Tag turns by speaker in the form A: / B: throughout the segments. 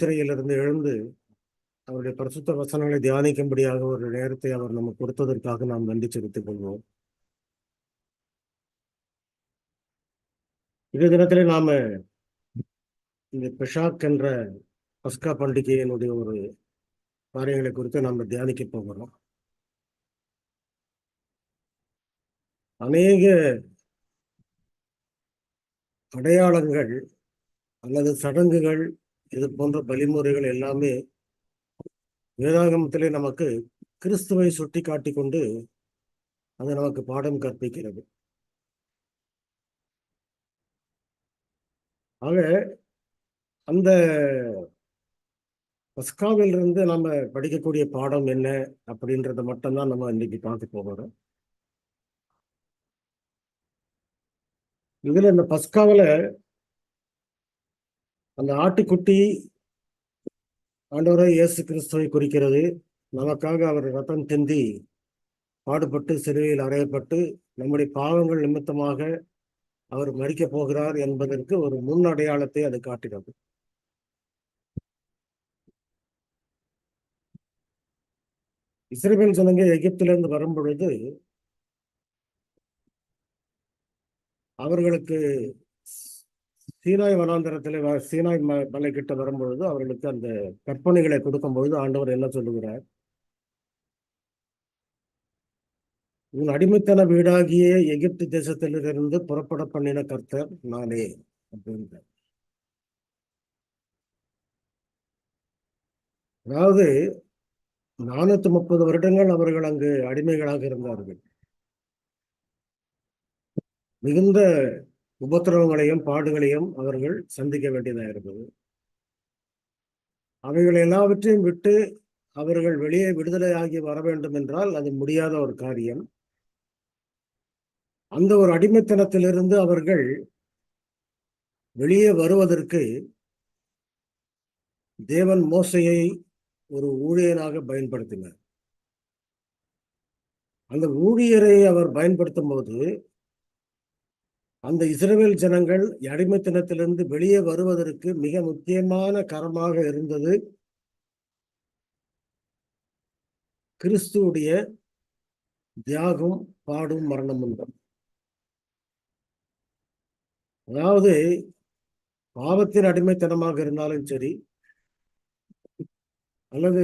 A: சிறையிலிருந்து எழுந்து அவருடைய பிரசுத்த வசனங்களை தியானிக்கும்படியாக ஒரு நேரத்தை அவர் நமக்கு கொடுத்ததற்காக நாம் நன்றி செலுத்திக் கொள்வோம். இந்த தினத்திலே நாம இந்த பெஷாக் என்ற பஸ்கா பண்டிகையினுடைய ஒரு காரியங்களை குறித்து நாம் தியானிக்க போகிறோம். அநேக அடையாளங்கள் அல்லது சடங்குகள் இது போன்ற வழிமுறைகள் எல்லாமே வேதாகமத்திலே நமக்கு கிறிஸ்துவை சுட்டி காட்டி கொண்டு அது நமக்கு பாடம் கற்பிக்கிறது. ஆக அந்த பஸ்காவிலிருந்து நம்ம படிக்கக்கூடிய பாடம் என்ன அப்படின்றத மட்டும்தான் நம்ம இன்னைக்கு பார்க்க போகிறோம் இதுல இந்த பஸ்காவில அந்த ஆட்டுக்குட்டி ஆண்டவரை இயேசு கிறிஸ்துவை குறிக்கிறது. நமக்காக அவர் ரத்தம் சிந்தி பாடுபட்டு சிறுவையில் அறையப்பட்டு நம்முடைய பாவங்கள் நிமித்தமாக அவர் மறிக்க போகிறார் என்பதற்கு ஒரு முன் அடையாளத்தை அது காட்டுகிறது இஸ்ரேல் ஜனங்க எகிப்திலிருந்து வரும் பொழுது அவர்களுக்கு சீனாய் வனாந்தரத்தில் சீனாய் மலை கிட்ட வரும்பொழுது அவர்களுக்கு அந்த கற்பனைகளை கொடுக்கும் பொழுது ஆண்டவர் என்ன சொல்லுகிறார்? உன் அடிமைத்தன வீடாகிய எகிப்து தேசத்திலிருந்து புறப்பட பண்ணின கர்த்தர் நானே அப்படின்ற அதாவது நானூத்தி முப்பது வருடங்கள் அவர்கள் அங்கு அடிமைகளாக இருந்தார்கள். மிகுந்த உபத்திரவங்களையும் பாடுகளையும் அவர்கள் சந்திக்க வேண்டியதாக இருந்தது. அவைகள் எல்லாவற்றையும் விட்டு அவர்கள் வெளியே விடுதலையாகி வர வேண்டும் என்றால் அது முடியாத ஒரு காரியம். அந்த ஒரு அடிமைத்தனத்திலிருந்து அவர்கள் வெளியே வருவதற்கு தேவன் மோசையை ஒரு ஊழியனாக பயன்படுத்தினார். அந்த ஊழியரை அவர் பயன்படுத்தும் போது அந்த இஸ்ரேல் ஜனங்கள் அடிமைத்தனத்திலிருந்து வெளியே வருவதற்கு மிக முக்கியமான கரமாக இருந்தது. கிறிஸ்துவுடைய தியாகம் பாடும் மரணமும் தான் அதாவது பாவத்தின் அடிமைத்தனமாக இருந்தாலும் சரி அல்லது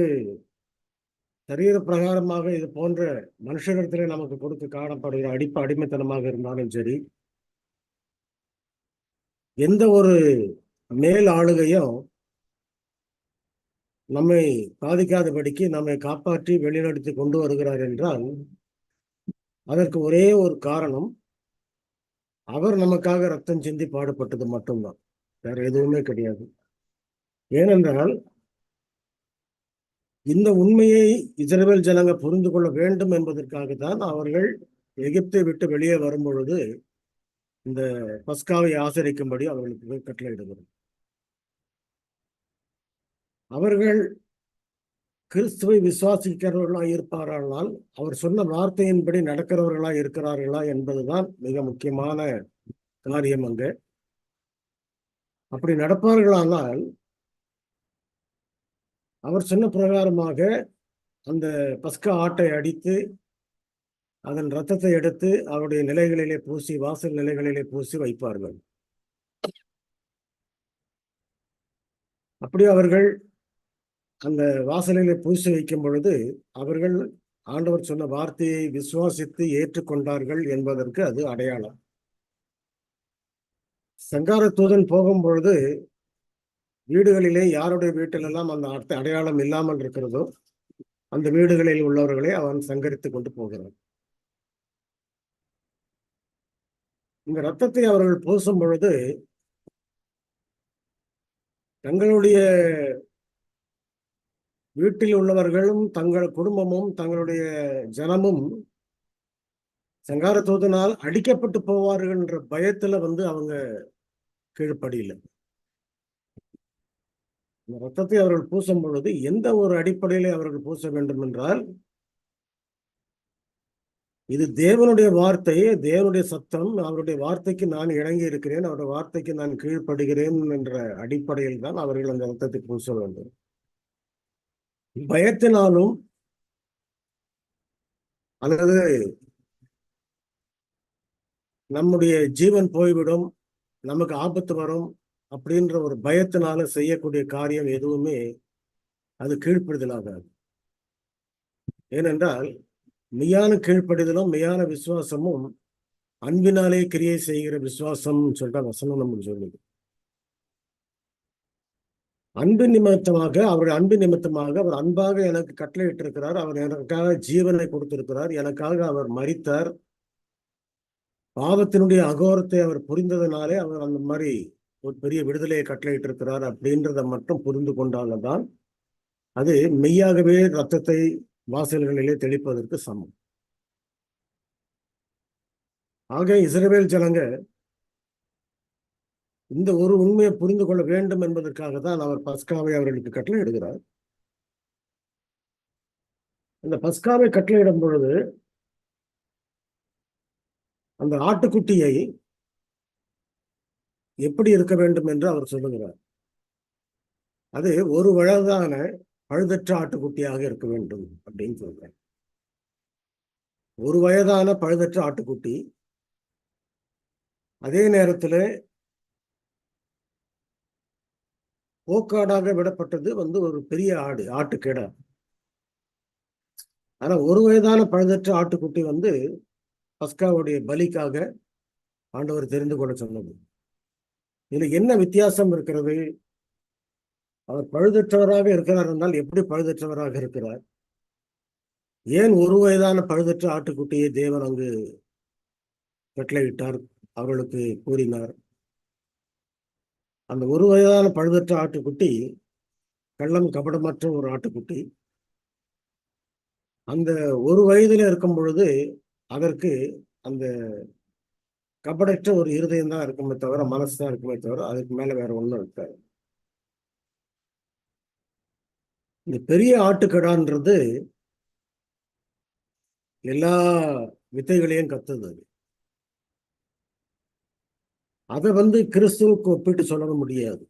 A: சரீர பிரகாரமாக இது போன்ற மனுஷனிடத்திலே நமக்கு கொடுத்து காணப்படுகிற அடிப்ப அடிமைத்தனமாக இருந்தாலும் சரி எந்த ஒரு மேல் ஆளுகையும் நம்மை பாதிக்காதபடிக்கு நம்மை காப்பாற்றி வெளிநடத்தி கொண்டு வருகிறார் என்றால் அதற்கு ஒரே ஒரு காரணம் அவர் நமக்காக ரத்தம் சிந்தி பாடுபட்டது மட்டும்தான். வேற எதுவுமே கிடையாது. ஏனென்றால் இந்த உண்மையை இஸ்ரேல் ஜனங்க புரிந்து கொள்ள வேண்டும் என்பதற்காக தான் அவர்கள் எகிப்தை விட்டு வெளியே வரும் பொழுது இந்த பஸ்காவை ஆசரிக்கும்படி அவர்களுக்கு கட்டளையிடுகிறது. அவர்கள் கிறிஸ்துவை விசுவாசிக்கிறவர்களாக இருப்பார்களால் அவர் சொன்ன வார்த்தையின்படி நடக்கிறவர்களா இருக்கிறார்களா என்பதுதான் மிக முக்கியமான காரியம் அங்கு. அப்படி நடப்பார்களானால் அவர் சொன்ன பிரகாரமாக அந்த பஸ்கா ஆட்டை அடித்து அதன் ரத்தத்தை எடுத்து அவருடைய நிலைகளிலே பூசி வாசல் நிலைகளிலே பூசி வைப்பார்கள். அப்படி அவர்கள் அந்த வாசலிலே பூசி வைக்கும் பொழுது அவர்கள் ஆண்டவர் சொன்ன வார்த்தையை விசுவாசித்து ஏற்றுக்கொண்டார்கள் என்பதற்கு அது அடையாளம். சங்கார தூதன் போகும் பொழுது வீடுகளிலே யாருடைய வீட்டிலெல்லாம் அந்த அடையாளம் இல்லாமல் இருக்கிறதோ அந்த வீடுகளில் உள்ளவர்களை அவன் சங்கரித்து கொண்டு போகிறான். இந்த ரத்தத்தை அவர்கள் பூசும் பொழுது தங்களுடைய வீட்டில் உள்ளவர்களும் தங்கள் குடும்பமும் தங்களுடைய ஜனமும் சங்கார தூதனால் அடிக்கப்பட்டு போவார்கள் என்ற பயத்துல வந்து அவங்க கீழ்ப்படியில். இந்த ரத்தத்தை அவர்கள் பூசும் பொழுது எந்த ஒரு அடிப்படையிலே அவர்கள் பூச வேண்டும் என்றால் இது தேவனுடைய வார்த்தை தேவனுடைய சத்தம் அவருடைய வார்த்தைக்கு நான் இணங்கி இருக்கிறேன் அவருடைய வார்த்தைக்கு நான் கீழ்ப்படுகிறேன் என்ற அடிப்படையில் தான் அவர்கள் அந்த ரத்தத்தை பூச வேண்டும். பயத்தினாலும் அல்லது நம்முடைய ஜீவன் போய்விடும் நமக்கு ஆபத்து வரும் அப்படின்ற ஒரு பயத்தினால செய்யக்கூடிய காரியம் எதுவுமே அது கீழ்ப்படுதலாகாது. ஏனென்றால் மெய்யான கீழ்ப்படிதலும் மெய்யான விசுவாசமும் அன்பினாலே கிரியை செய்கிற விசுவாசம் சொல்ற வசனம் நம்ம சொல்லுது. அன்பு நிமித்தமாக அவருடைய அன்பு நிமித்தமாக அவர் அன்பாக எனக்கு கட்டளையிட்டு இருக்கிறார் அவர் எனக்காக ஜீவனை கொடுத்திருக்கிறார். எனக்காக அவர் மறித்தார் பாவத்தினுடைய அகோரத்தை அவர் புரிந்ததுனாலே அவர் அந்த மாதிரி ஒரு பெரிய விடுதலையை கட்டளையிட்டு இருக்கிறார் அப்படின்றத மட்டும் புரிந்து கொண்டால்தான் அது மெய்யாகவே ரத்தத்தை வாசல்களிலே தெளிப்பதற்கு சமம். ஆக இஸ்ரேல் ஜனங்க இந்த ஒரு உண்மையை புரிந்து கொள்ள வேண்டும் என்பதற்காக தான் அவர் பஸ்காவை அவர்களுக்கு கட்டளையிடுகிறார். இந்த பஸ்காவை கட்டளையிடும் பொழுது அந்த ஆட்டுக்குட்டியை எப்படி இருக்க வேண்டும் என்று அவர் சொல்லுகிறார். அது ஒரு வயதான பழுதற்ற ஆட்டுக்குட்டியாக இருக்க வேண்டும் அப்படின்னு சொல்றேன். ஒரு வயதான பழுதற்ற ஆட்டுக்குட்டி அதே நேரத்தில் போக்காடாக விடப்பட்டது வந்து ஒரு பெரிய ஆடு ஆட்டுக்கேடா. ஆனா ஒரு வயதான பழுதற்ற ஆட்டுக்குட்டி வந்து பஸ்காவுடைய பலிக்காக ஆண்டவர் தெரிந்து கொள்ள சொன்னது. இதுல என்ன வித்தியாசம் இருக்கிறது? அவர் பழுதற்றவராக இருக்கிறார் என்றால் எப்படி பழுதற்றவராக இருக்கிறார்? ஏன் ஒரு வயதான பழுதற்ற ஆட்டுக்குட்டியை தேவன் அங்கு கட்டளையிட்டார் அவர்களுக்கு கூறினார். அந்த ஒரு வயதான பழுதற்ற ஆட்டுக்குட்டி கள்ளம் கபடமற்ற ஒரு ஆட்டுக்குட்டி. அந்த ஒரு வயதில் இருக்கும் பொழுது அதற்கு அந்த கபடற்ற ஒரு இருதயம் தான் இருக்குமே தவிர மனசு தான் இருக்குமே தவிர அதுக்கு மேல வேற ஒன்றும் இருக்காது. இந்த பெரிய ஆட்டுக்கடான்றது எல்லா வித்தைகளையும் கத்துது அது. அதை வந்து கிறிஸ்துவுக்கு ஒப்பிட்டு சொல்ல முடியாது.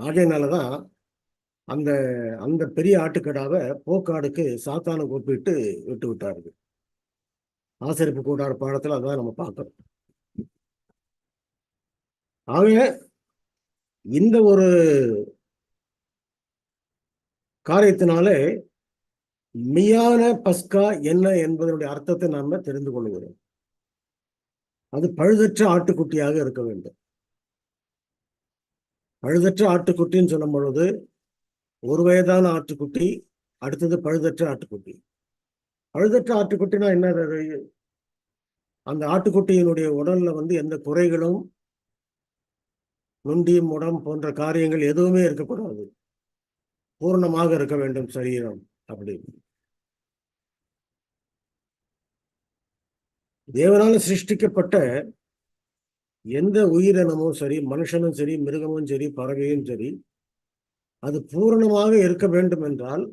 A: ஆகையினாலதான் அந்த அந்த பெரிய ஆட்டுக்கடாவை போக்காடுக்கு சாத்தானுக்கு ஒப்பிட்டு விட்டு விட்டாரு ஆசரிப்பு கூடார பாடத்துல அதான் நம்ம பார்க்கிறோம். ஆக இந்த ஒரு காரியத்தினாலே மெய்யான பஸ்கா என்ன என்பதனுடைய அர்த்தத்தை நாம தெரிந்து கொள்கிறோம். அது பழுதற்ற ஆட்டுக்குட்டியாக இருக்க வேண்டும். பழுதற்ற ஆட்டுக்குட்டின்னு சொல்லும் பொழுது ஒரு வயதான ஆட்டுக்குட்டி அடுத்தது பழுதற்ற ஆட்டுக்குட்டி. பழுதற்ற ஆட்டுக்குட்டினா என்ன அந்த ஆட்டுக்குட்டியினுடைய உடல்ல வந்து எந்த குறைகளும் நுண்டி முடம் போன்ற காரியங்கள் எதுவுமே இருக்கக்கூடாது. பூர்ணமாக இருக்க வேண்டும் சரீரம் அப்படி தேவனால சிருஷ்டிக்கப்பட்ட எந்த உயிரினமும் சரி மனுஷனும் சரி மிருகமும் சரி பறவையும் சரி அது பூரணமாக இருக்க வேண்டும் என்றால்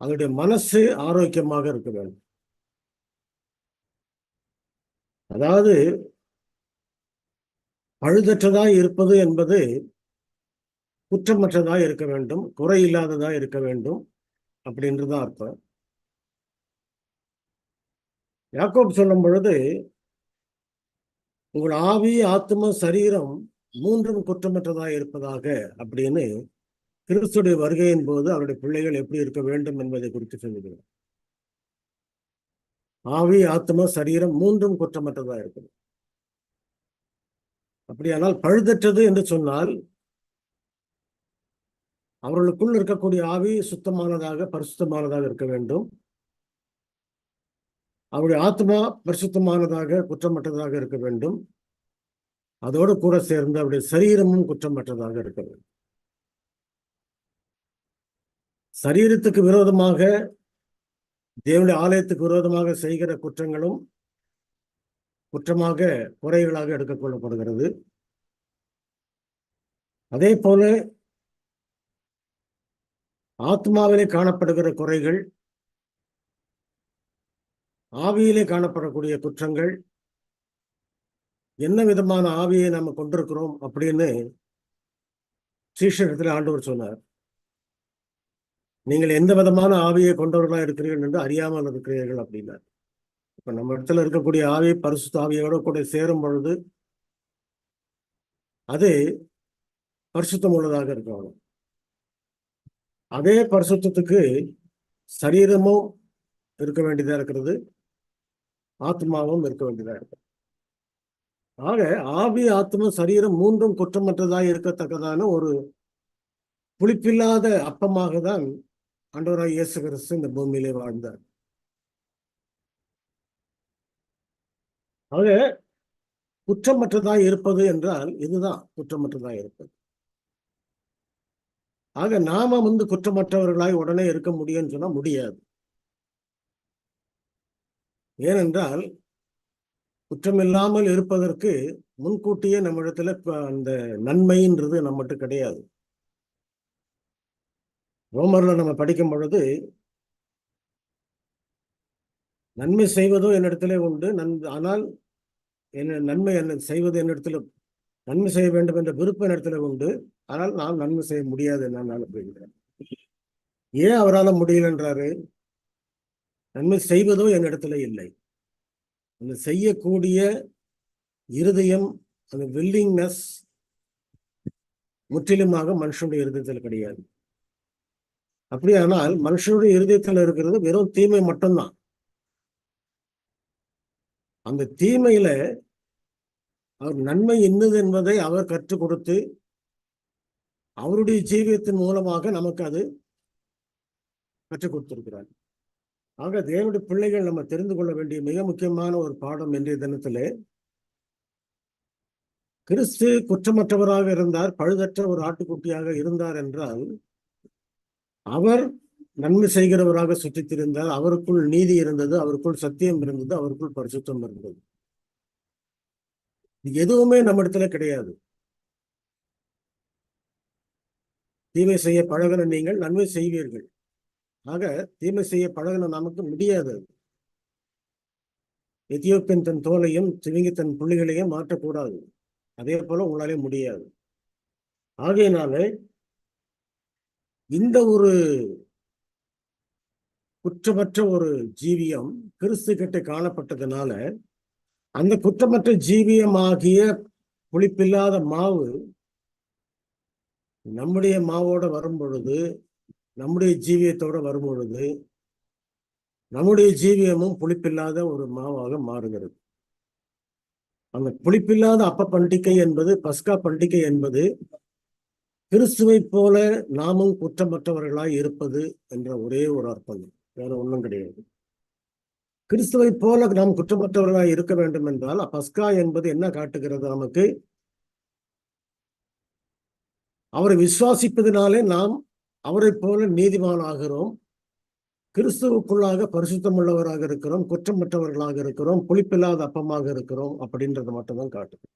A: அதனுடைய மனசு ஆரோக்கியமாக இருக்க வேண்டும். அதாவது பழுதற்றதாய் இருப்பது என்பது குற்றமற்றதாக இருக்க வேண்டும் குறை இல்லாததாக இருக்க வேண்டும் அப்படின்றதான் அர்த்தம். யாக்கோப் சொல்லும் பொழுது உங்கள் ஆவி ஆத்ம சரீரம் மூன்றும் குற்றமற்றதாக இருப்பதாக அப்படின்னு கிறிஸ்துடைய வருகையின் போது அவருடைய பிள்ளைகள் எப்படி இருக்க வேண்டும் என்பதை குறித்து சொல்லுகிறார். ஆவி ஆத்ம சரீரம் மூன்றும் குற்றமற்றதா இருக்குது அப்படியானால் பழுதற்றது என்று சொன்னால் அவர்களுக்குள் இருக்கக்கூடிய ஆவி சுத்தமானதாக பரிசுத்தமானதாக இருக்க வேண்டும். அவருடைய ஆத்மா பரிசுத்தமானதாக குற்றமற்றதாக இருக்க வேண்டும். அதோடு கூட சேர்ந்து அவருடைய சரீரமும் குற்றமற்றதாக இருக்க வேண்டும். சரீரத்துக்கு விரோதமாக தேவனுடைய ஆலயத்துக்கு விரோதமாக செய்கிற குற்றங்களும் குற்றமாக குறைகளாக எடுத்துக்கொள்ளப்படுகிறது அதே போல ஆத்மாவிலே காணப்படுகிற குறைகள் ஆவியிலே காணப்படக்கூடிய குற்றங்கள் என்ன விதமான ஆவியை நம்ம கொண்டிருக்கிறோம் அப்படின்னு சீஷரிடத்தில் ஆண்டவர் சொன்னார். நீங்கள் எந்த விதமான ஆவியை கொண்டவர்களா இருக்கிறீர்கள் என்று அறியாமல் இருக்கிறீர்கள் அப்படின்னார். இப்ப நம்ம இடத்துல இருக்கக்கூடிய ஆவி பரிசுத்த ஆவியோட கூட சேரும் பொழுது அது பரிசுத்தம் உள்ளதாக இருக்கணும். அதே பரிசுத்தத்துக்கு சரீரமும் இருக்க வேண்டியதா இருக்கிறது ஆத்மாவும் இருக்க வேண்டியதா இருக்கு ஆக ஆவி ஆத்மா சரீரம் மூன்றும் குற்றமற்றதாக இருக்கத்தக்கதான ஒரு புளிப்பில்லாத அப்பமாக தான் ஆண்டவராய் இயேசு கிறிஸ்து இந்த பூமியிலே வாழ்ந்தார். ஆக குற்றமற்றதாய் இருப்பது என்றால் இதுதான் குற்றமற்றதா இருப்பது. ஆக நாம வந்து குற்றமற்றவர்களாய் உடனே இருக்க முடியும்னு சொன்னா முடியாது. ஏனென்றால் குற்றமில்லாமல் இருப்பதற்கு முன்கூட்டியே நம்மிடத்துல அந்த நன்மைன்றது நம்மகிட்ட கிடையாது. ரோமர்ல நம்ம படிக்கும் பொழுது நன்மை செய்வதோ என்னிடத்திலே உண்டு. நன் ஆனால் என்ன நன்மை என்ன செய்வது என்னிடத்துல நன்மை செய்ய வேண்டும் என்ற விருப்பம் என்னிடத்துல உண்டு. ஆனால் நான் நன்மை செய்ய முடியாது என்னால் அப்படிங்கிறேன் ஏன் அவரால் முடியலன்றாரு நன்மை செய்வதோ என்னிடத்துல இல்லை. அந்த செய்யக்கூடிய இருதயம் அந்த வில்லிங்னஸ் முற்றிலுமாக மனுஷனுடைய இருதயத்தில் கிடையாது. அப்படியானால் மனுஷனுடைய இருதயத்தில் இருக்கிறது வெறும் தீமை மட்டும்தான். அந்த தீமையில அவர் நன்மை என்னது என்பதை அவர் கற்றுக் கொடுத்து அவருடைய ஜீவியத்தின் மூலமாக நமக்கு அது கற்றுக் கொடுத்திருக்கிறார். ஆக தேவனுடைய பிள்ளைகள் நம்ம தெரிந்து கொள்ள வேண்டிய மிக முக்கியமான ஒரு பாடம் இன்றைய தினத்திலே கிறிஸ்து குற்றமற்றவராக இருந்தார் பழுதற்ற ஒரு ஆட்டுக்குட்டியாக இருந்தார் என்றால் அவர் நன்மை செய்கிறவராக சுற்றித்திருந்தார் அவருக்குள் நீதி இருந்தது அவருக்குள் சத்தியம் இருந்தது அவருக்குள் பரிசுத்தம் இருந்தது. எதுவுமே நம்ம இடத்துல கிடையாது. தீமை செய்ய பழகின நீங்கள் நன்மை செய்வீர்கள். ஆக தீமை செய்ய பழகின நமக்கு முடியாது. எத்தியோப்பியன் தன் தோலையும் சிவிங்கி தன் புள்ளிகளையும் மாற்றக்கூடாது. அதே போல உங்களாலே முடியாது. ஆகையினாலே இந்த ஒரு குற்றமற்ற ஒரு ஜீவியம் கிறிஸ்து கிட்ட காணப்பட்டதுனால அந்த குற்றமற்ற ஜீவியமாகிய புளிப்பில்லாத மாவு நம்முடைய மாவோட வரும் பொழுது நம்முடைய ஜீவியத்தோட வரும் பொழுது நம்முடைய ஜீவியமும் புளிப்பில்லாத ஒரு மாவாக மாறுகிறது. அந்த புளிப்பில்லாத அப்ப பண்டிகை என்பது பஸ்கா பண்டிகை என்பது கிறிஸ்துவை போல நாமும் குற்றமற்றவர்களாய் இருப்பது என்ற ஒரே ஒரு அர்த்தம் வேற ஒண்ணும் கிடையாது. கிறிஸ்துவை போல நாம் குற்றமற்றவர்களாய் இருக்க வேண்டும் என்றால் பஸ்கா என்பது என்ன காட்டுகிறது நமக்கு? அவரை விசுவாசிப்பதினாலே நாம் அவரை போல நீதிமான் ஆகிறோம் கிறிஸ்துவுக்குள்ளாக பரிசுத்தம் உள்ளவராக இருக்கிறோம் குற்றமற்றவர்களாக இருக்கிறோம் புளிப்பில்லாத அப்பமாக இருக்கிறோம் அப்படின்றது மட்டும்தான் காட்டுது.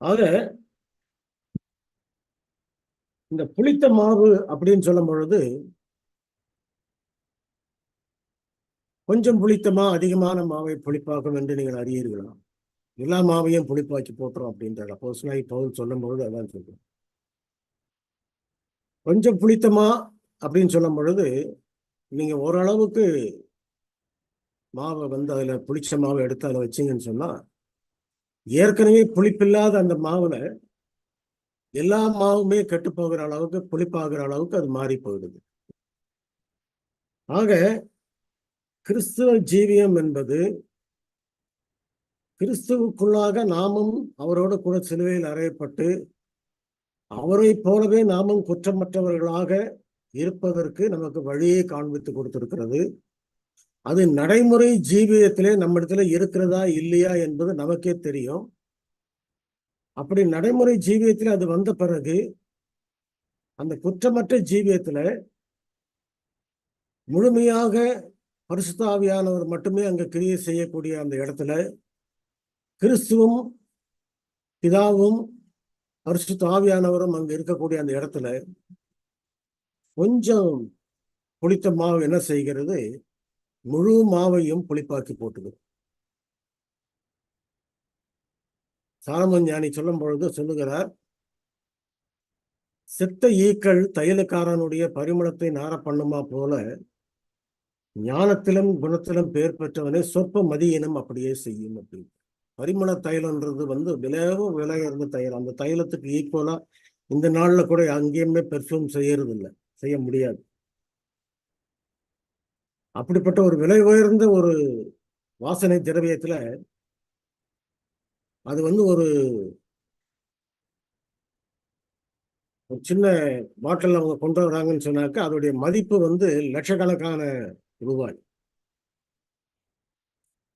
A: ஆக இந்த புளித்த மாவு அப்படின்னு சொல்லும் பொழுது கொஞ்சம் புளித்தமா அதிகமான மாவை புளிப்பாக்கும் என்று நீங்கள் அறியீர்களா? எல்லா மாவையும் புளிப்பாக்கி போட்டுரும் அப்படின்றாங்க அப்போ பவுல் சொல்லும் பொழுது அதான் சொல்றோம். கொஞ்சம் புளித்தமா அப்படின்னு சொல்லும் பொழுது நீங்க ஓரளவுக்கு மாவை வந்து அதுல புளிச்ச மாவை எடுத்து அதில் வச்சீங்கன்னு சொன்னா ஏற்கனவே புளிப்பில்லாத அந்த மாவுல எல்லா மாவுமே கெட்டு போகிற அளவுக்கு புளிப்பாகிற அளவுக்கு அது மாறி போயிடுது. ஆக கிறிஸ்துவ ஜீவியம் என்பது கிறிஸ்துவுக்குள்ளாக நாமும் அவரோடு கூட சிலுவையில் அறையப்பட்டு அவரை போலவே நாமும் குற்றமற்றவர்களாக இருப்பதற்கு நமக்கு வழியை காண்பித்து கொடுத்திருக்கிறது. அது நடைமுறை ஜீவியத்திலே நம்மிடத்துல இருக்கிறதா இல்லையா என்பது நமக்கே தெரியும். அப்படி நடைமுறை ஜீவியத்தில் அது வந்த பிறகு அந்த குற்றமற்ற ஜீவியத்துல முழுமையாக பரிசுத்தாவியானவர் மட்டுமே அங்க கிரியை செய்யக்கூடிய அந்த இடத்துல கிறிஸ்துவும் பிதாவும் அரிசு தாவியானவரும் அங்க இருக்கக்கூடிய அந்த இடத்துல கொஞ்சம் புளித்த மாவு என்ன செய்கிறது? முழு மாவையும் புளிப்பாக்கி போட்டுது. சாரமன் ஞானி சொல்லும் பொழுது சொல்லுகிறார் செத்த ஈக்கள் தையலுக்காரனுடைய பரிமளத்தை நார பண்ணுமா போல ஞானத்திலும் குணத்திலும் பெயர் பெற்றவனை சொற்ப மதியினம் அப்படியே செய்யும் அப்படின்னு. பரிமள தைலம்ன்றது வந்து விலையவும் விலை உயர்ந்த தைலம். அந்த தைலத்துக்கு ஈக்குவலாக இந்த நாள்ல கூட அங்கேயுமே பெர்ஃப்யூம் செய்யறது இல்லை செய்ய முடியாது. அப்படிப்பட்ட ஒரு விலை உயர்ந்த ஒரு வாசனை திரவியத்துல அது வந்து ஒரு ஒரு சின்ன பாட்டில் அவங்க கொண்டு வராங்கன்னு சொன்னாக்க அதோடைய மதிப்பு வந்து லட்சக்கணக்கான ரூபாய்.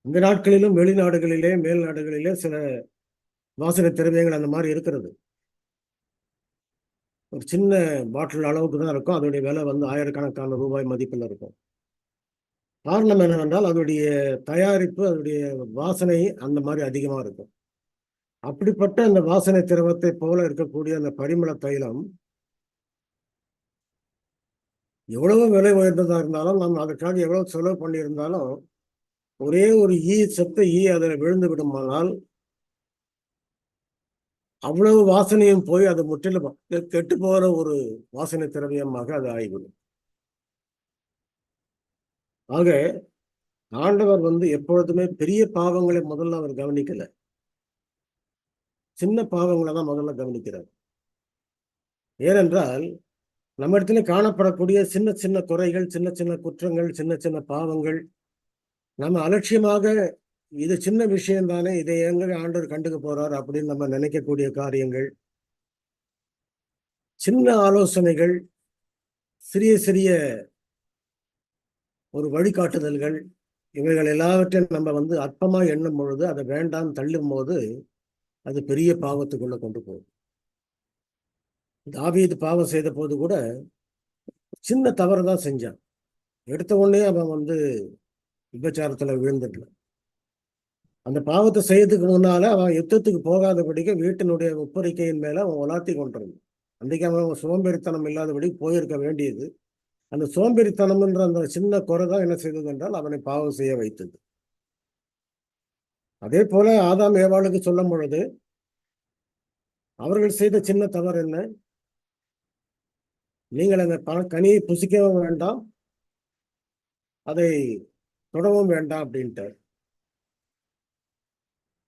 A: இந்த நாட்களிலும் வெளிநாடுகளிலே மேல் நாடுகளிலே சில வாசனை திரவியங்கள் அந்த மாதிரி இருக்கிறது. ஒரு சின்ன பாட்டில் அளவுக்கு தான் இருக்கும். அதோடைய விலை வந்து ஆயிரக்கணக்கான ரூபாய் மதிப்பில் இருக்கும். காரணம் என்னவென்றால் அதோடைய தயாரிப்பு அதோடைய வாசனை அந்த மாதிரி அதிகமாக இருக்கும். அப்படிப்பட்ட அந்த வாசனை திரவத்தை போல இருக்கக்கூடிய அந்த பரிமள தைலம் எவ்வளவு விலை உயர்ந்ததாக இருந்தாலும் நம்ம அதற்காக எவ்வளவு செலவு பண்ணியிருந்தாலும் ஒரே ஒரு ஈ செத்த ஈ அதில் விழுந்து விடுமானால் அவ்வளவு வாசனையும் போய் அது முற்றிலும் கெட்டு போகிற ஒரு வாசனை திரவியமாக அது ஆகிவிடும். ஆக ஆண்டவர் வந்து எப்பொழுதுமே பெரிய பாவங்களை முதல்ல அவர் கவனிக்கல. சின்ன பாவங்களை தான் முதல்ல கவனிக்கிறார். ஏனென்றால் நம்ம இடத்துல காணப்படக்கூடிய சின்ன சின்ன குறைகள் சின்ன சின்ன குற்றங்கள் சின்ன சின்ன பாவங்கள் நம்ம அலட்சியமாக இது சின்ன விஷயம் தானே இதை எங்க ஆண்டவர் கண்டுக்க போறார் அப்படின்னு நம்ம நினைக்கக்கூடிய காரியங்கள் சின்ன ஆலோசனைகள் சிறிய சிறிய ஒரு வழிகாட்டுதல்கள் இவைகள் எல்லாவற்றையும் நம்ம வந்து அற்பமா எண்ணும் பொழுது அதை வேண்டாம் தள்ளும் போது அது பெரிய பாவத்துக்குள்ள கொண்டு போகும். தாவீது பாவம் செய்த போது கூட சின்ன தவறு தான் செஞ்சான். எடுத்த உடனே அவன் வந்து விபச்சாரத்துல விழுந்துடல அந்த பாவத்தை செய்யறதுக்கு முன்னால அவன் யுத்தத்துக்கு போகாதபடிக்கு வீட்டினுடைய ஒப்பரிக்கையின் மேல அவன் உலாத்தி கொண்டிருந்தான். அன்றைக்கு அவன் சோம்பேறித்தனம் இல்லாதபடி போயிருக்க வேண்டியது. அந்த சோம்பேறித்தனம் என்ற அந்த சின்ன குறை தான் என்ன செய்தது என்றால் அவனை பாவம் செய்ய வைத்தது. அதே போல ஆதாம் ஏவாளுக்கு சொல்லும் பொழுது அவர்கள் செய்த சின்ன தவறு என்ன? நீங்கள் அந்த பண கனியை புசிக்கவும் வேண்டாம். அதை தொடவும் வேண்டாம் அப்படின்ட்டு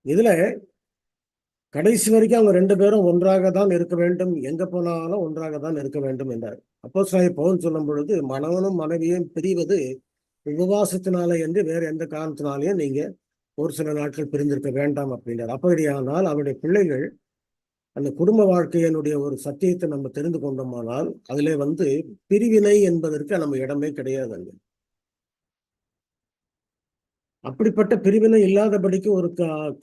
A: இதுல கடைசி வரைக்கும் அவங்க ரெண்டு பேரும் ஒன்றாக தான் இருக்க வேண்டும் எங்க போனாலும் ஒன்றாக தான் இருக்க வேண்டும் என்றார். அப்போ பவுன் சொல்லும் பொழுது மனவனும் மனைவியும் பிரிவது உபவாசத்தினால என்று வேற எந்த காரணத்தினாலையும் நீங்க ஒரு சில நாட்கள் பிரிந்திருக்க வேண்டாம் அப்படின்றார். அப்படியானால் அவருடைய பிள்ளைகள் அந்த குடும்ப வாழ்க்கையினுடைய ஒரு சத்தியத்தை நம்ம தெரிந்து கொண்டோமானால் அதுல வந்து பிரிவினை என்பதற்கு நம்ம இடமே கிடையாதுங்க. அப்படிப்பட்ட பிரிவினை இல்லாதபடிக்கு ஒரு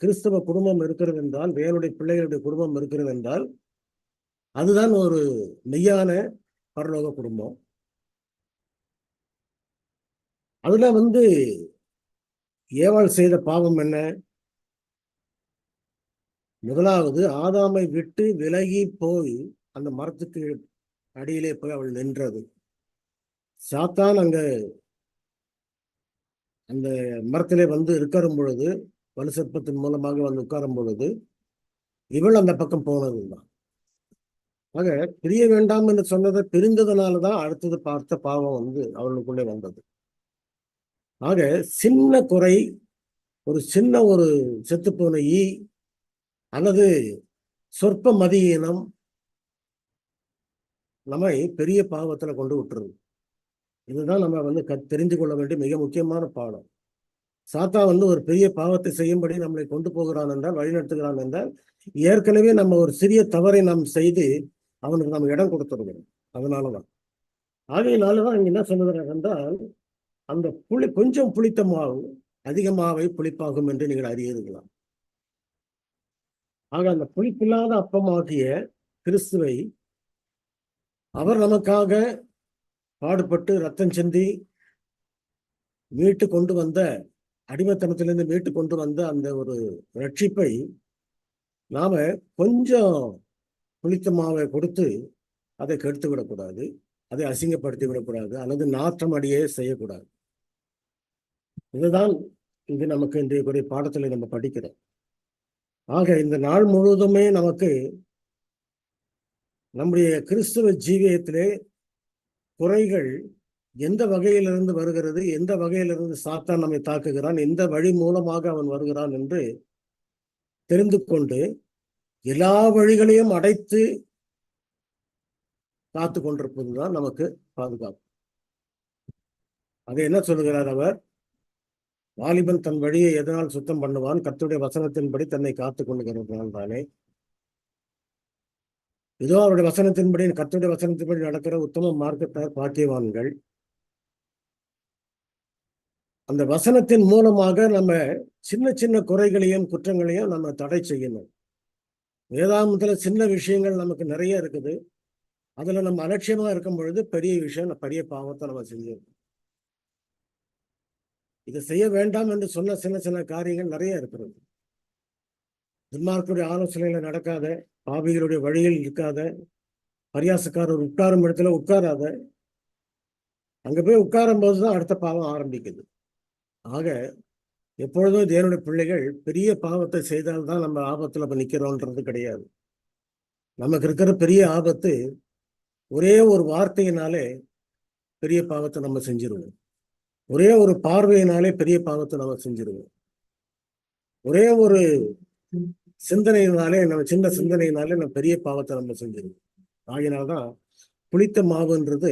A: கிறிஸ்தவ குடும்பம் இருக்கிறது என்றால் வேலுடைய பிள்ளைகளுடைய குடும்பம் இருக்கிறது என்றால் அதுதான் ஒரு மெய்யான பரலோக குடும்பம். அதுல வந்து ஏவாள் செய்த பாவம் என்ன? முதலாவது ஆதாமை விட்டு விலகி போய் அந்த மரத்துக்கு அடியிலே போய் அவள் நின்றது. சாத்தான் அங்க அந்த மரத்திலே வந்து உட்காரும் பொழுது வலு சிற்பத்தின் மூலமாக வந்து உட்காரும் பொழுது இவள் அந்த பக்கம் போனதுதான். ஆக பிரிய வேண்டாம் என்று சொன்னதை பிரிந்ததுனாலதான் அடுத்தது பார்த்த பாவம் வந்து அவளுக்குள்ளே வந்தது. ஆக சின்ன குறை ஒரு சின்ன ஒரு செத்துப்போன ஈ அல்லது சொற்ப மதியீனம் நம்மை பெரிய பாவத்துல கொண்டு விட்டுருது. இதுதான் நம்ம வந்து க தெரிந்து கொள்ள வேண்டிய மிக முக்கியமான பாடம். சாத்தா வந்து ஒரு பெரிய பாவத்தை செய்யும்படி நம்மளை கொண்டு போகிறான் என்றால் வழிநடத்துகிறான் என்றால் ஏற்கனவே நம்ம ஒரு சிறிய தவறை நாம் செய்து அவனுக்கு நம்ம இடம் கொடுத்துருக்கிறோம். அதனாலதான் ஆகையினாலதான் இங்க என்ன சொல்லுகிறார் என்றால் அந்த புளி கொஞ்சம் புளித்த மாவு அதிகமாவை புளிப்பாகும் என்று நீங்கள் அறியிருக்கலாம் ஆக அந்த புளிப்பில்லாத அப்பமாகிய கிறிஸ்துவை அவர் நமக்காக பாடுபட்டு ரத்தம் சிந்தி மீட்டு கொண்டு வந்த அடிமைத்தனத்திலிருந்து மீட்டு கொண்டு வந்த அந்த ஒரு ரட்சிப்பை நாம கொஞ்சம் புளித்த மாவை கொடுத்து அதை கெடுத்து விடக்கூடாது அதை அசிங்கப்படுத்தி விடக்கூடாது அல்லது நாற்றம் அடியே செய்யக்கூடாது. இதுதான் இது நமக்கு இன்றைய கூடிய பாடத்தில் நம்ம படிக்கிறோம். ஆக இந்த நாள் முழுவதுமே நமக்கு நம்முடைய கிறிஸ்துவ ஜீவியத்திலே குறைகள் எந்த வகையிலிருந்து வருகிறது? எந்த வகையிலிருந்து சாத்தான் நம்மை தாக்குகிறான்? எந்த வழி மூலமாக அவன் வருகிறான் என்று தெரிந்து கொண்டு எல்லா வழிகளையும் அடைத்து காத்து கொண்டிருப்பதுதான் நமக்கு பாதுகாப்பு. அதை என்ன சொல்லுகிறார் அவர்? வாலிபன் தன் வழியை எதனால் சுத்தம் பண்ணுவான்? கத்துடைய வசனத்தின்படி தன்னை காத்து தானே. ஏதோ அவருடைய வசனத்தின்படி கத்தருடைய வசனத்தின்படி நடக்கிற உத்தம மார்க்கத்தார் பாக்கியவான்கள். அந்த வசனத்தின் மூலமாக நம்ம சின்ன சின்ன குறைகளையும் குற்றங்களையும் நம்ம தடை செய்யணும். வேதாந்தத்துல சின்ன விஷயங்கள் நமக்கு நிறைய இருக்குது. அதுல நம்ம அலட்சியமா இருக்கும் பொழுது பெரிய விஷயம் பெரிய பாவத்தை நம்ம செஞ்சிருக்கோம் இதை செய்ய வேண்டாம் என்று சொன்ன சின்ன சின்ன காரியங்கள் நிறைய இருக்கிறது. துன்மார்க்குடைய ஆலோசனையில நடக்காத பாவிகளுடைய வழியில் இருக்காத பரியாசக்காரர் உட்காரும் இடத்துல உட்காராத அங்க போய் உட்காரும் போதுதான் அடுத்த பாவம் ஆரம்பிக்குது. ஆக எப்பொழுதும் தேவனுடைய பிள்ளைகள் பெரிய பாவத்தை செய்தால்தான் நம்ம ஆபத்துல இப்ப நிக்கிறோன்றது கிடையாது. நமக்கு இருக்கிற பெரிய ஆபத்து ஒரே ஒரு வார்த்தையினாலே பெரிய பாவத்தை நம்ம செஞ்சிருவோம். ஒரே ஒரு பார்வையினாலே பெரிய பாவத்தை நம்ம செஞ்சிருவோம். ஒரே ஒரு சிந்தனையினாலே நம்ம சின்ன சிந்தனையினாலே நம்ம பெரிய பாவத்தை நம்ம செஞ்சிருக்கோம் ஆகினால்தான் புளித்த மாவுன்றது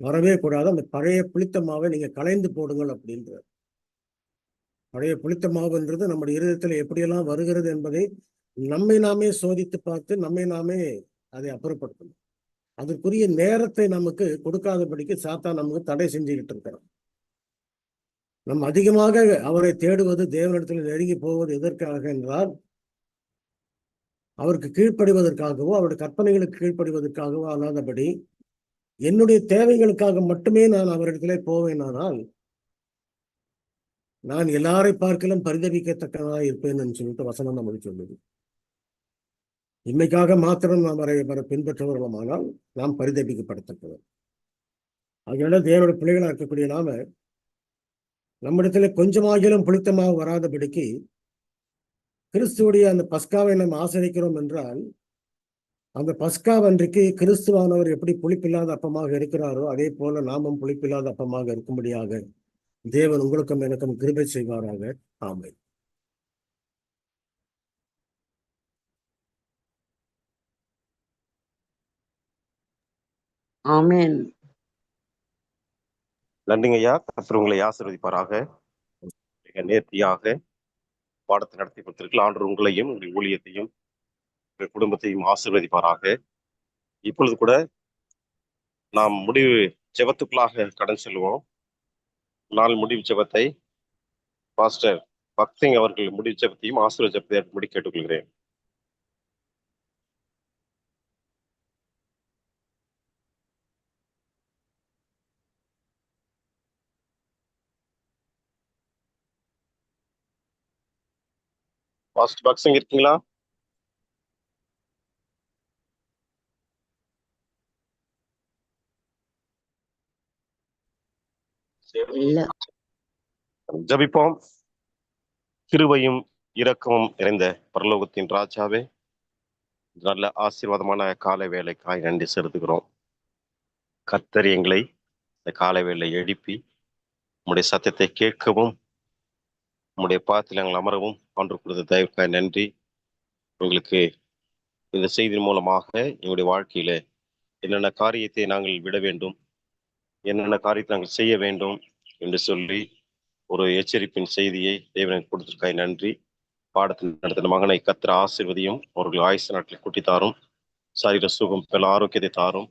A: வரவே கூடாது. அந்த பழைய புளித்த மாவை நீங்க களைந்து போடுங்கள் அப்படின்ற பழைய புளித்த மாவுன்றது நம்முடைய இருதயத்தில் எப்படியெல்லாம் வருகிறது என்பதை நம்மை நாமே சோதித்து பார்த்து நம்மை நாமே அதை அப்புறப்படுத்தணும். அதற்குரிய நேரத்தை நமக்கு கொடுக்காதபடிக்கு சாத்தா நமக்கு தடை செஞ்சுக்கிட்டு இருக்கிறோம் நம் அதிகமாக அவரை தேடுவது தேவனிடத்தில் நெருங்கி போவது எதற்காக என்றால் அவருக்கு கீழ்ப்படிவதற்காகவோ அவருடைய கற்பனைகளுக்கு கீழ்ப்படிவதற்காகவோ அல்லாதபடி என்னுடைய தேவைகளுக்காக மட்டுமே நான் அவரிடத்திலே போவேனானால் நான் எல்லாரை பார்க்கலும் பரிதவிக்கத்தக்கதாக இருப்பேன் என்று சொல்லிட்டு வசனம் நம்மளுக்கு சொல்லுது. இன்னைக்காக மாத்திரம் நாம் அவரை அவரை பின்பற்றுவர்களானால் நாம் பரிதபிக்கப்படத்தக்கவர். அதனால தேவனுடைய பிள்ளைகளாக இருக்கக்கூடிய நாம நம்மிடத்துல கொஞ்சமாகிலும் புளித்தமாக வராதபடிக்கு கிறிஸ்துவுடைய அந்த பஸ்காவை நாம் ஆசரிக்கிறோம் என்றால் அந்த பஸ்காவன்றைக்கு கிறிஸ்துவானவர் எப்படி புளிப்பில்லாத அப்பமாக இருக்கிறாரோ அதே போல நாமும் புளிப்பில்லாத அப்பமாக இருக்கும்படியாக தேவன் உங்களுக்கும் எனக்கும் கிருபை செய்வாராக. ஆமை
B: ஆமென்.
C: நன்றிங்க ஐயா கர்த்தர் உங்களை ஆசீர்வதிப்பாராக. நேர்த்தியாக. பாடத்தை நடத்தி கொடுத்திருக்கலாம். ஆண்டு உங்களையும் உங்கள் ஊழியத்தையும் உங்கள் குடும்பத்தையும் ஆசீர்வதிப்பாராக. இப்பொழுது கூட நாம் முடிவு ஜெபத்துக்குள்ளாக கடன் செல்வோம். நாள் முடிவு ஜெபத்தை பாஸ்டர் பக்திங் அவர்கள் முடிவு ஜெபத்தையும் ஆசீர்வாத ஜெபத்தை முடி கேட்டுக்கொள்கிறேன். பாஸ்டர் பக்சிங் இருக்கீங்களா?
B: இல்ல.
C: ஜபிப்போம். கிருபையும் இரக்கமும் நிறைந்த பரலோகத்தின் ராஜாவே நல்ல ஆசீர்வாதமான காலை வேலைக்காய் நன்றி செலுத்துகிறோம். கர்த்தர் எங்களை இந்த காலை வேலை எழுப்பி உம்முடைய சத்தத்தை கேட்கவும் நம்முடைய பாதத்தில் எங்கள் அமரவும் ஆண்டு கொடுத்த தயவுக்காய் நன்றி. உங்களுக்கு இந்த செய்தியின் மூலமாக எங்களுடைய வாழ்க்கையில என்னென்ன காரியத்தை நாங்கள் விட வேண்டும் என்னென்ன காரியத்தை நாங்கள் செய்ய வேண்டும் என்று சொல்லி ஒரு எச்சரிப்பின் செய்தியை தேவனுக்கு கொடுத்திருக்காய். நன்றி. பாடத்தில் நடத்தின மகனை கத்திர ஆசிர்வதியும் அவர்கள் ஆயுசு நாட்டில் கூட்டி தாரும் சரீர சுகம் பல ஆரோக்கியத்தை தாரும்.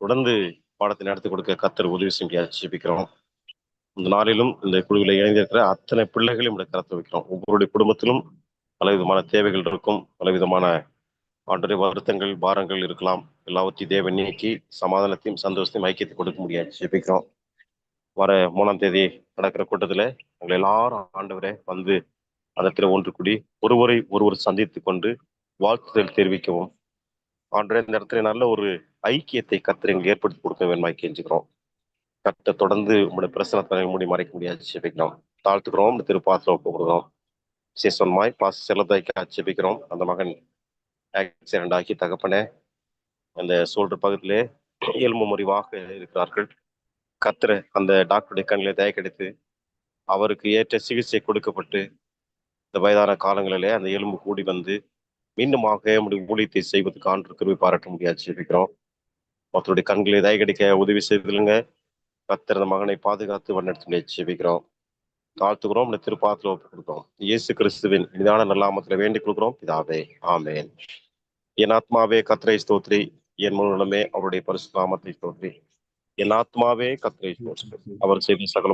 C: தொடர்ந்து பாடத்தை நடத்தி கொடுக்க கத்தர் உதவி செஞ்சு ஆட்சேபிக்கிறோம் இந்த நாளிலும் இந்த குழுவில் இணைந்திருக்கிற அத்தனை பிள்ளைகளையும் இந்த கருத்து வைக்கிறோம். ஒவ்வொருடைய குடும்பத்திலும் பலவிதமான தேவைகள் இருக்கும் பலவிதமான ஆண்டுடைய வருத்தங்கள் பாரங்கள் இருக்கலாம். எல்லாவற்றையும் தேவை நீக்கி சமாதானத்தையும் சந்தோஷத்தையும் ஐக்கியத்தை கொடுக்க முடியாது. ஜெபிக்கிறோம். வர மூணாம் தேதி நடக்கிற கூட்டத்துல நாங்கள் எல்லாரும் ஆண்டவரே வந்து அதற்கு ஒன்று கூடி ஒருவரை ஒருவர் சந்தித்து கொண்டு வாழ்த்துதல் தெரிவிக்கவும். ஆண்டவரே இந்த இடத்துல நல்ல ஒரு ஐக்கியத்தை கத்திர எங்களுக்கு ஏற்படுத்தி கொடுக்க வேணுமாய் கெஞ்சுக்கிறோம் கட்ட தொடர்ந்து உங்களுடைய பிரசனத்தை மூடி மறைக்க முடியாது ஜெபிக்கிறோம். தாழ்த்துக்கிறோம் இந்த திருப்பாத்திரம் ஒப்பு கொடுக்குறோம். பாஸ் பாச செல்லதாய்க்கு ஆட்சேபிக்கிறோம். அந்த மகன் ஆக்சிடென்ட் ஆகி தகப்பனே அந்த சோல்டர் பகுதியிலே எலும்பு முறிவாக இருக்கிறார்கள். கத்திர அந்த டாக்டருடைய கண்களை தய கிடைத்து அவருக்கு ஏற்ற சிகிச்சை கொடுக்கப்பட்டு இந்த வயதான காலங்களிலே அந்த எலும்பு கூடி வந்து மீண்டுமாக நம்முடைய ஊழியத்தை செய்வதற்கு ஆண்டு கிருபை பாராட்ட முடியாது ஜெபிக்கிறோம். மற்றவருடைய கண்களை தய கிடைக்க உதவி செய்திருங்க கத்திரந்த மகனை பாதுகாத்து வண்ணெடுத்து ஜெபிக்கிறோம் தாழ்த்துக்கிறோம் இந்த திருப்பாத்துல ஒப்பு கொடுக்கிறோம். இயேசு கிறிஸ்துவின் இனிதான நல்லாமத்துல வேண்டிக் கொடுக்கிறோம் பிதாவே ஆமேன். என் ஆத்மாவே கத்திரை ஸ்தோத்ரி. என் முழுமே அவருடைய பரிசு நாமத்தை ஸ்தோத்ரி. என் ஆத்மாவே கத்திரை ஸ்தோத்ரி. அவர் செய்த சகல